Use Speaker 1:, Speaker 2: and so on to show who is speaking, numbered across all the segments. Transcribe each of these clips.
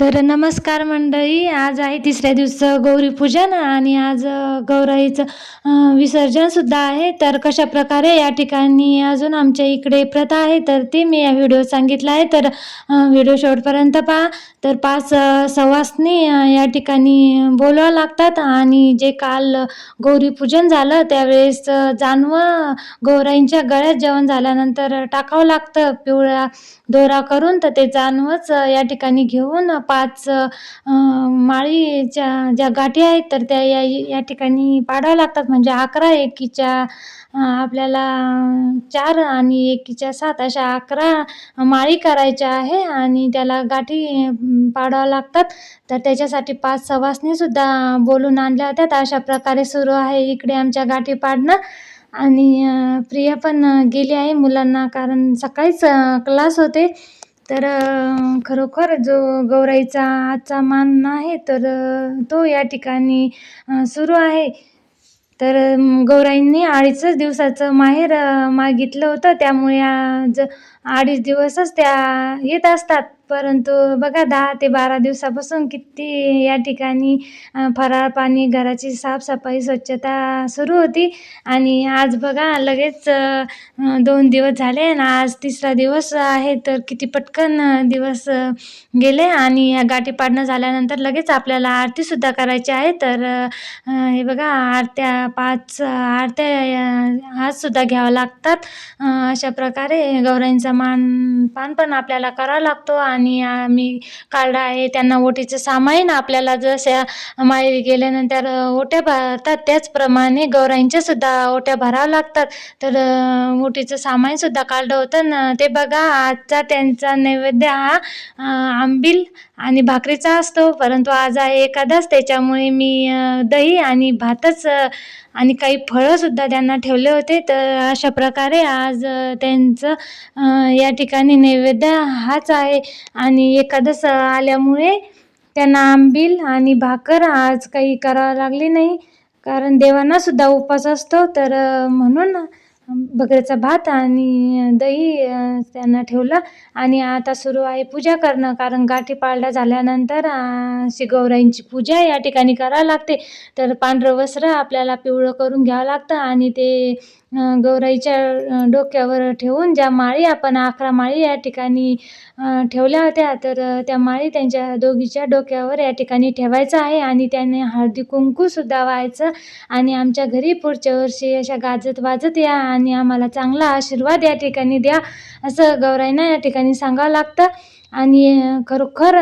Speaker 1: तर नमस्कार मंडळी आज आहे तिसऱ्या दिवस गौरीपूजन आणि आज गौराईचं विसर्जनसुद्धा आहे. तर कशा प्रकारे या ठिकाणी अजून आमच्या इकडे प्रथा आहे तर ती मी या व्हिडिओ सांगितला आहे. तर व्हिडिओ शेवटपर्यंत पहा. तर पाच सवासनी या ठिकाणी बोलावं लागतात आणि जे काल गौरीपूजन झालं त्यावेळेस जानवं गौराईंच्या गळ्यात जेवण झाल्यानंतर टाकावं लागतं. पिवळा दोरा करून तर ते जानवंच या ठिकाणी घेऊन पाच माळीच्या ज्या गाठी आहेत तर त्या या या ठिकाणी पाडाव्या लागतात. म्हणजे अकरा एकीच्या आपल्याला चार आणि एकीच्या सात अशा अकरा माळी करायच्या आहे आणि त्याला गाठी पाडाव्या लागतात. तर त्याच्यासाठी पाच सवासनीसुद्धा बोलून आणल्या होत्या तर अशा प्रकारे सुरू आहे इकडे आमच्या गाठी पाडणं. आणि प्रिया पण गेली आहे मुलांना कारण सकाळीच क्लास होते. तर खरोखर जो गौराईचा आजचा मान आहे तर तो या ठिकाणी सुरू आहे. तर गौराईंनी अडीचच दिवसाचं माहेर मागितलं होतं. त्यामुळे आज अडीच दिवसच त्या येत असतात. परंतु बघा दहा ते बारा दिवसापासून किती या ठिकाणी फराळ पाणी घराची साफसफाई स्वच्छता सुरू होती. आणि आज बघा लगेच दोन दिवस झाले आणि आज तिसरा दिवस आहे. तर किती पटकन दिवस गेले आणि या गाठी पाडणं झाल्यानंतर लगेच आपल्याला आरतीसुद्धा करायची आहे. तर हे बघा आरत्या पाच आरत्या आजसुद्धा घ्याव्या लागतात. अशा प्रकारे गौराईंचा मान पान पण आपल्याला करावा लागतो आणि आम्ही काढा आहे त्यांना ओटीचं सामाईन आपल्याला जशा माहेरी गेल्यानंतर ओट्या भरतात त्याचप्रमाणे गौराईंच्या सुद्धा ओट्या भराव्या लागतात. तर ओटीचं सामानसुद्धा काढलं होतं न ते बघा आजचा त्यांचा नैवेद्य हा आंबील आणि भाकरीचा असतो. परंतु आज आहे एखादाच त्याच्यामुळे मी दही आणि भातच आणि काही फळंसुद्धा त्यांना ठेवले होते. तर अशा प्रकारे आज त्यांचं या ठिकाणी नैवेद्य हाच आहे. आणि एकादस आल्यामुळे त्यांना आंबील आणि भाकर आज काही करावं लागली नाही. कारण देवांनासुद्धा उपवास असतो. तर म्हणून बकरीचा भात आणि दही त्यांना ठेवलं. आणि आता सुरू आहे पूजा करणं कारण गाठी पाळल्या झाल्यानंतर अ, अशी गौराईंची पूजा या ठिकाणी करावी लागते. तर पांढरं वस्त्र आपल्याला पिवळं करून घ्यावं लागतं आणि ते गौराईच्या डोक्यावर ठेवून ज्या माळी आपण अकरा माळी या ठिकाणी ठेवल्या होत्या तर त्या माळी त्यांच्या दोघीच्या डोक्यावर या ठिकाणी ठेवायचं आहे. आणि त्याने हळदी कुंकूसुद्धा व्हायचं. आणि आमच्या घरी पुढच्या वर्षी अशा गाजत वाजत या आणि आम्हाला चांगला आशीर्वाद या ठिकाणी द्या असं गौराईंना या ठिकाणी सांगावं लागतं. आणि खरोखर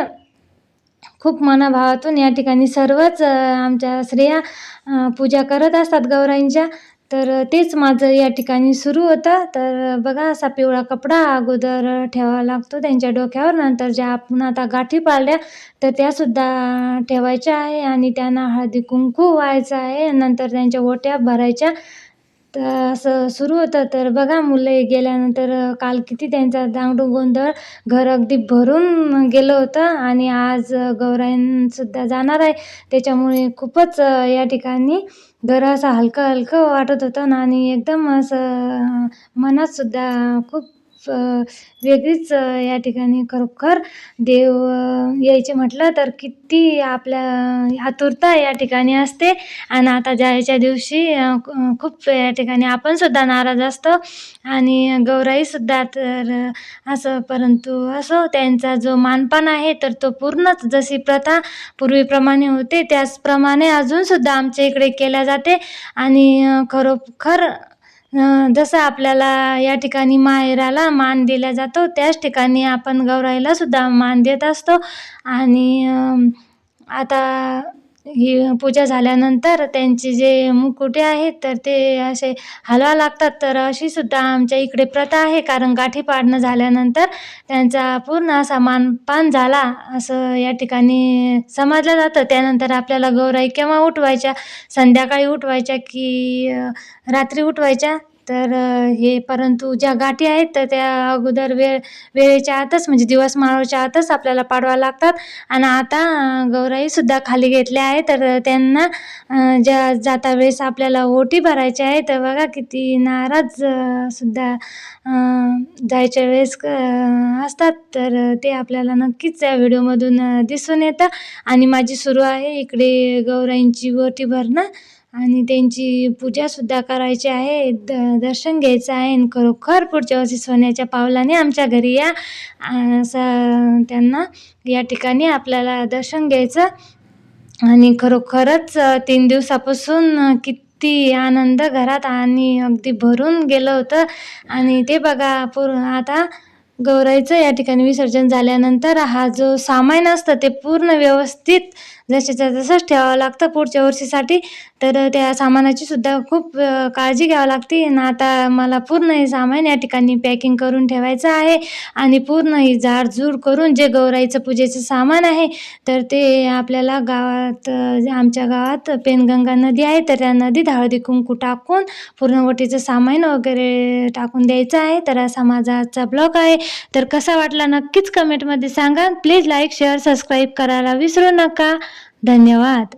Speaker 1: खूप मनाभावातून या ठिकाणी सर्वच आमच्या स्त्रिया पूजा करत असतात गौराईंच्या. तर तेच माझं या ठिकाणी सुरू होतं. तर बघा असा पिवळा कपडा अगोदर ठेवावा लागतो त्यांच्या डोक्यावर. नंतर ज्या आपण आता गाठी पाळल्या तर त्यासुद्धा ठेवायच्या आहे. आणि त्यांना हळदी कुंकू व्हायचं आहे. नंतर त्यांच्या ओट्या भरायच्या. तर असं सुरू होतं. तर बघा मुलं गेल्यानंतर काल किती त्यांचा दांगडू गोंधळ घर अगदी भरून गेलं होतं आणि आज गौराईनसुद्धा जाणार आहे. त्याच्यामुळे खूपच या ठिकाणी घर असं हलकं हलकं वाटत होतं ना आणि एकदम असं मनातसुद्धा खूप वेगळीच या ठिकाणी खरोखर देव यायचे म्हटलं तर किती आपल्या आतुरता या ठिकाणी असते. आणि आता जायच्या दिवशी खूप या ठिकाणी आपण सुद्धा नाराज असतो. आणि गौराईसुद्धा तर असं परंतु असो त्यांचा जो मानपान आहे तर तो पूर्णच जशी प्रथा पूर्वीप्रमाणे होते त्याचप्रमाणे अजूनसुद्धा आमच्या इकडे केल्या जाते. आणि खरोखर जसं आपल्याला या ठिकाणी माहेराला मान दिला जातो त्याच ठिकाणी आपण गौराईला सुद्धा मान देत असतो. आणि आता ही पूजा झाल्यानंतर त्यांचे जे मुकुटे आहेत तर ते असे हलवा लागतात. तर अशी सुद्धा आमच्या इकडे प्रथा आहे. कारण गाठी पाडणं झाल्यानंतर त्यांचा पूर्ण असा मानपान झाला असं या ठिकाणी समजलं जातं. त्यानंतर आपल्याला गौराई केव्हा उठवायच्या? संध्याकाळी उठवायच्या की रात्री उठवायच्या? तर हे परंतु ज्या गाठी आहेत तर त्या अगोदर वेळ वेळेच्या आतच म्हणजे दिवस मावळच्या आतच आपल्याला पाडवा लागतात. आणि आता गौराईसुद्धा खाली घेतल्या आहे तर त्यांना ज्या जाता वेळेस आपल्याला ओटी भरायची आहे तर बघा किती नाराज सुद्धा जायच्या वेळेस क असतात. तर ते आपल्याला नक्कीच या व्हिडिओमधून दिसून येतं. आणि माझी सुरू आहे इकडे गौराईंची ओटी भरणं. आणि त्यांची पूजासुद्धा करायची आहे. द दर्शन घ्यायचं आहे आणि खरोखर पुढच्या वर्षी सोन्याच्या पावलाने आमच्या घरी या. असं त्यांना या ठिकाणी आपल्याला दर्शन घ्यायचं. आणि खरोखरच तीन दिवसापासून किती आनंद घरात आणि अगदी भरून गेलं होतं. आणि ते बघा पूर आता गौराईचं या ठिकाणी विसर्जन झाल्यानंतर हा जो सामान असतं ते पूर्ण व्यवस्थित जसेच्या तसंच ठेवावं लागतं पुढच्या वर्षीसाठी. तर त्या सामानाची सुद्धा खूप काळजी घ्यावी लागते. ना आता मला पूर्ण हे सामान या ठिकाणी पॅकिंग करून ठेवायचं आहे. आणि पूर्ण ही झाडझूड करून जे गौराईचं पूजेचं सामान आहे तर ते आपल्याला गावात आमच्या गावात पेनगंगा नदी आहे. तर त्या नदीत हळदी कुंकू टाकून पूर्ण वटीचं सामान वगैरे टाकून द्यायचं आहे. तर असा माझा आजचा ब्लॉग आहे. तर कसा वाटला नक्कीच कमेंटमध्ये सांगा. प्लीज लाईक शेअर सबस्क्राईब करायला विसरू नका. धन्यवाद.